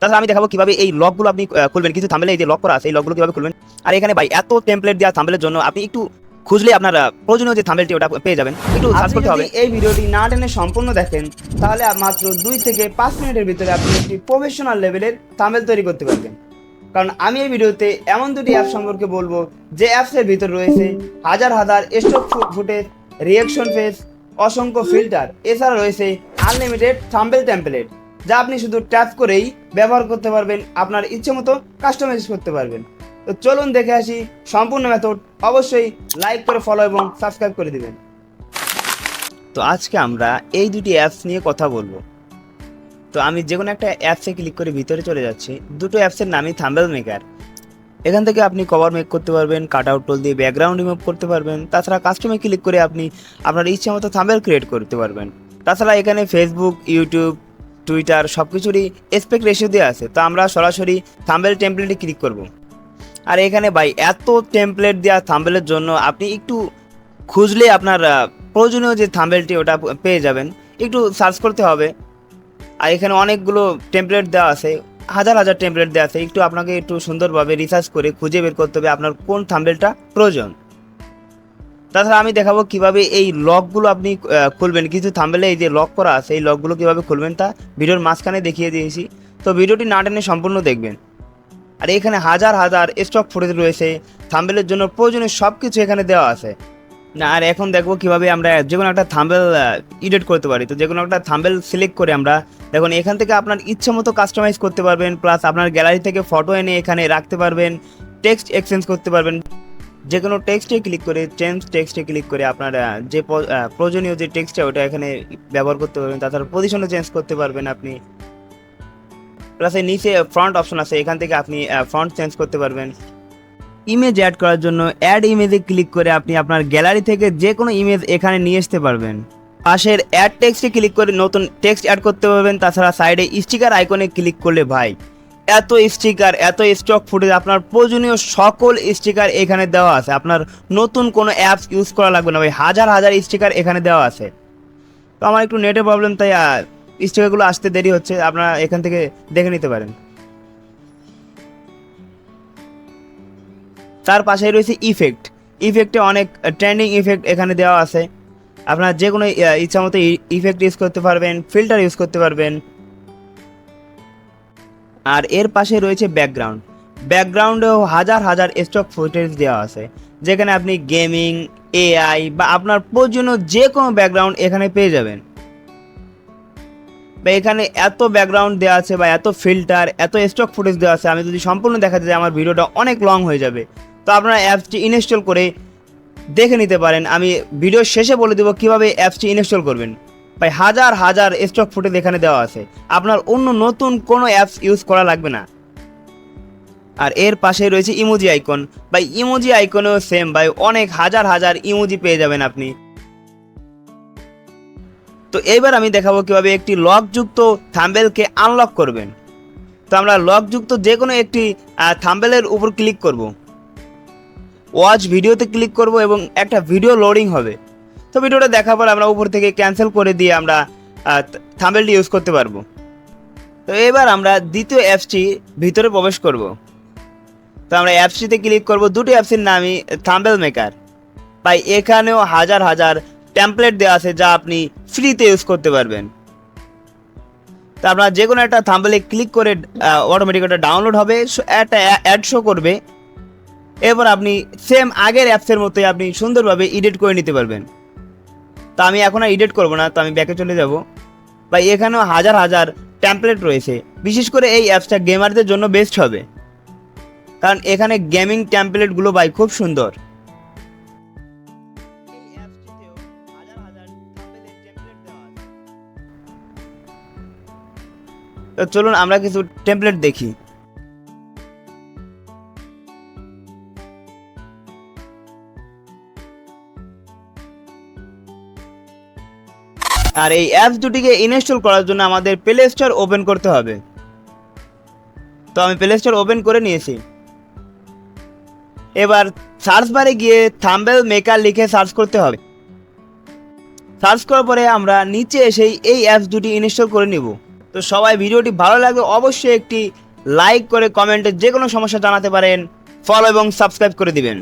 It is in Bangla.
তাছাড়া আমি দেখাবো কীভাবে এই লকগুলো আপনি খুলবেন। কিছু থাম্বেলে এই যে লক করা আছে এই লকগুলো কীভাবে খুলবেন? আর এখানে ভাই এত টেমপ্লেট দেওয়া থাম্বেলের জন্য আপনি একটু খুঁজলে আপনার প্রয়োজনীয় যে থাম্বেলটি ওটা পেয়ে যাবেন। একটু সার্চ করতে হবে। এই ভিডিওটি না টেনে সম্পূর্ণ দেখেন তাহলে মাত্র দুই থেকে পাঁচ মিনিটের ভিতরে আপনি একটি প্রফেশনাল লেভেলের থাম্বেল তৈরি করতে পারবেন। কারণ আমি এই ভিডিওতে এমন দুটি অ্যাপ সম্পর্কে বলব যে অ্যাপসের ভিতর রয়েছে হাজার হাজার স্টক ফুটেজ রিয়েকশন ফেস অসংখ্য ফিল্টার এছাড়া রয়েছে আনলিমিটেড থাম্বেল টেম্পলেট যা আপনি শুধু ট্যাপ করেই ব্যবহার করতে পারবেন, আপনার ইচ্ছে মতো কাস্টমাইজ করতে পারবেন। তো চলুন দেখে আসি সম্পূর্ণ মেথড অবশ্যই লাইক করে ফলো এবং সাবস্ক্রাইব করে দিবেন। তো আজকে আমরা এই দুটি অ্যাপস নিয়ে কথা বলব। তো আমি যে কোনো একটা অ্যাপসে ক্লিক করে ভিতরে চলে যাচ্ছি। দুটো অ্যাপসের নামই থাম্বেল মেকার এখান থেকে আপনি কভার মেক করতে পারবেন কাট আউট টোল দিয়ে ব্যাকগ্রাউন্ড রিমুভ করতে পারবেন। তাছাড়া কাস্টমে ক্লিক করে আপনি আপনার ইচ্ছে মতো থাম্বেল ক্রিয়েট করতে পারবেন। তাছাড়া এখানে ফেসবুক ইউটিউব টুইটার সব কিছুরই এসপেক্ট রেশিও দেওয়া আছে। তো আমরা সরাসরি থাম্বেল টেমপ্লেটে ক্লিক করব। আর এখানে ভাই, এত টেমপ্লেট দেওয়া থাম্বেলের জন্য আপনি একটু খুঁজলে আপনার প্রয়োজনীয় যে থাম্বেলটি ওটা পেয়ে যাবেন। একটু সার্চ করতে হবে। আর এখানে অনেকগুলো টেমপ্লেট দেওয়া আছে, হাজার হাজার টেমপ্লেট দেওয়া আছে। একটু আপনাকে একটু সুন্দরভাবে রিসার্চ করে খুঁজে বের করতে হবে আপনার কোন থাম্বেলটা প্রয়োজন। তাছাড়া আমি দেখাবো কীভাবে এই লকগুলো আপনি খুলবেন। কিছু থাম্বেলে এই যে লক করা আছে, এই লকগুলো কীভাবে খুলবেন তা ভিডিওর মাঝখানে দেখিয়ে দিয়েছি। তো ভিডিওটি না টেনে সম্পূর্ণ দেখবেন। আর এখানে হাজার হাজার স্টক ফুটেজ রয়েছে, থাম্বেলের জন্য প্রয়োজনীয় সব কিছু এখানে দেওয়া আছে। না, আর এখন দেখব কীভাবে আমরা যে কোনো একটা থাম্বেল এডিট করতে পারি। তো যে কোনো একটা থাম্বেল সিলেক্ট করে আমরা, দেখুন, এখান থেকে আপনার ইচ্ছে মতো কাস্টমাইজ করতে পারবেন প্লাস আপনার গ্যালারি থেকে ফটো এনে এখানে রাখতে পারবেন টেক্সট এক্সচেঞ্জ করতে পারবেন। যে কোনো টেক্সটে ক্লিক করে চেঞ্জ টেক্সটে ক্লিক করে আপনার যে প্রয়োজনীয় যে টেক্সটটা ওটা এখানে ব্যবহার করতে পারবেন। তাছাড়া পজিশনও চেঞ্জ করতে পারবেন আপনি। প্লাস এই নিচে ফ্রন্ট অপশন আছে। এখান থেকে আপনি ফ্রন্ট চেঞ্জ করতে পারবেন। ইমেজ অ্যাড করার জন্য অ্যাড ইমেজে ক্লিক করে আপনি আপনার গ্যালারি থেকে যে কোনো ইমেজ এখানে নিয়ে আসতে পারবেন। পাশের অ্যাড টেক্সটে ক্লিক করে নতুন টেক্সট অ্যাড করতে পারবেন। তাছাড়া সাইডে স্টিকার আইকনে ক্লিক করলে ভাই এত স্টিকার এত স্টক ফুটেজ আপনার প্রয়োজনীয় সকল স্টিকার এখানে দেওয়া আছে। আপনার নতুন কোনো অ্যাপস ইউজ করা লাগবে না ভাই, হাজার হাজার স্টিকার এখানে দেওয়া আছে। তো আমার একটু নেটের প্রবলেম তাই স্টিকারগুলো আসতে দেরি হচ্ছে, আপনারা এখান থেকে দেখে নিতে পারেন। তার পাশে রয়েছে ইফেক্ট ইফেক্টে অনেক ট্রেন্ডিং ইফেক্ট এখানে দেওয়া আছে। আপনার যে কোনো ইচ্ছা মতো ইফেক্ট ইউজ করতে পারবেন ফিল্টার ইউজ করতে পারবেন। আর এর পাশে রয়েছে ব্যাকগ্রাউন্ড ব্যাকগ্রাউন্ডেও হাজার হাজার স্টক ফুটেজ দেওয়া আছে। যেখানে আপনি গেমিং এআই বা আপনার প্রয়োজনীয় যে কোনো ব্যাকগ্রাউন্ড এখানে পেয়ে যাবেন। বা এখানে এত ব্যাকগ্রাউন্ড দেওয়া আছে বা এত ফিল্টার এত স্টক ফুটেজ দেওয়া আছে, আমি যদি সম্পূর্ণ দেখাতে যাই, আমার ভিডিওটা অনেক লং হয়ে যাবে। তো আপনারা অ্যাপসটি ইনস্টল করে দেখে নিতে পারেন। আমি ভিডিও শেষে বলে দেবো কীভাবে অ্যাপসটি ইনস্টল করবেন। ভাই হাজার হাজার স্টক ফুটেজ এখানে দেওয়া আছে। আপনার অন্য নতুন কোনো অ্যাপস ইউজ করা লাগবে না। আর এর পাশে রয়েছে ইমোজি আইকন বা ইমোজি আইকনেও সেম ভাই, অনেক হাজার হাজার ইমোজি পেয়ে যাবেন আপনি। তো এবার আমি দেখাবো কীভাবে একটি লকযুক্ত থাম্বেলকে আনলক করবেন। তো আমরা লকযুক্ত যে কোনো একটি থাম্বেলের উপর ক্লিক করব। ওয়াচ ভিডিওতে ক্লিক করব এবং একটা ভিডিও লোডিং হবে। তো ভিডিওটা দেখার পর আমরা উপর থেকে ক্যান্সেল করে দিয়ে আমরা থাম্বেলটি ইউজ করতে পারব। তো এবার আমরা দ্বিতীয় অ্যাপসটি ভিতরে প্রবেশ করব। তো আমরা অ্যাপসটিতে ক্লিক করব। দুটি অ্যাপসের নামই থাম্বেল মেকার তাই এখানেও হাজার হাজার টেমপ্লেট দেওয়া আছে যা আপনি ফ্রিতে ইউজ করতে পারবেন। তো আপনার যে কোনো একটা থাম্বেলে ক্লিক করে অটোমেটিক ওটা ডাউনলোড হবে একটা অ্যাড শো করবে। এরপর আপনি সেম আগের অ্যাপসের মতোই আপনি সুন্দরভাবে এডিট করে নিতে পারবেন। তো আমি এখন আর এডিট করব না, তো আমি ব্যাকে চলে যাব। বা এখানেও হাজার হাজার টেমপ্লেট রয়েছে। বিশেষ করে এই অ্যাপসটা গেমারদের জন্য বেস্ট হবে। কারণ এখানে গেমিং টেমপ্লেটগুলো ভাই খুব সুন্দর। তো চলুন আমরা কিছু টেমপ্লেট দেখি। আর এই অ্যাপস দুটিকে ইনস্টল করার জন্য আমাদের প্লে স্টোর ওপেন করতে হবে। তো আমি প্লে স্টোর ওপেন করে নিয়েছি। এবার সার্চ বারে গিয়ে থাম্বেল মেকার লিখে সার্চ করতে হবে। সার্চ করার পরে আমরা নিচে এসেই এই অ্যাপস দুটি ইনস্টল করে নিব। তো সবাই ভিডিওটি ভালো লাগলে অবশ্যই একটি লাইক করে কমেন্টে যে কোনো সমস্যা জানাতে পারেন। ফলো এবং সাবস্ক্রাইব করে দিবেন।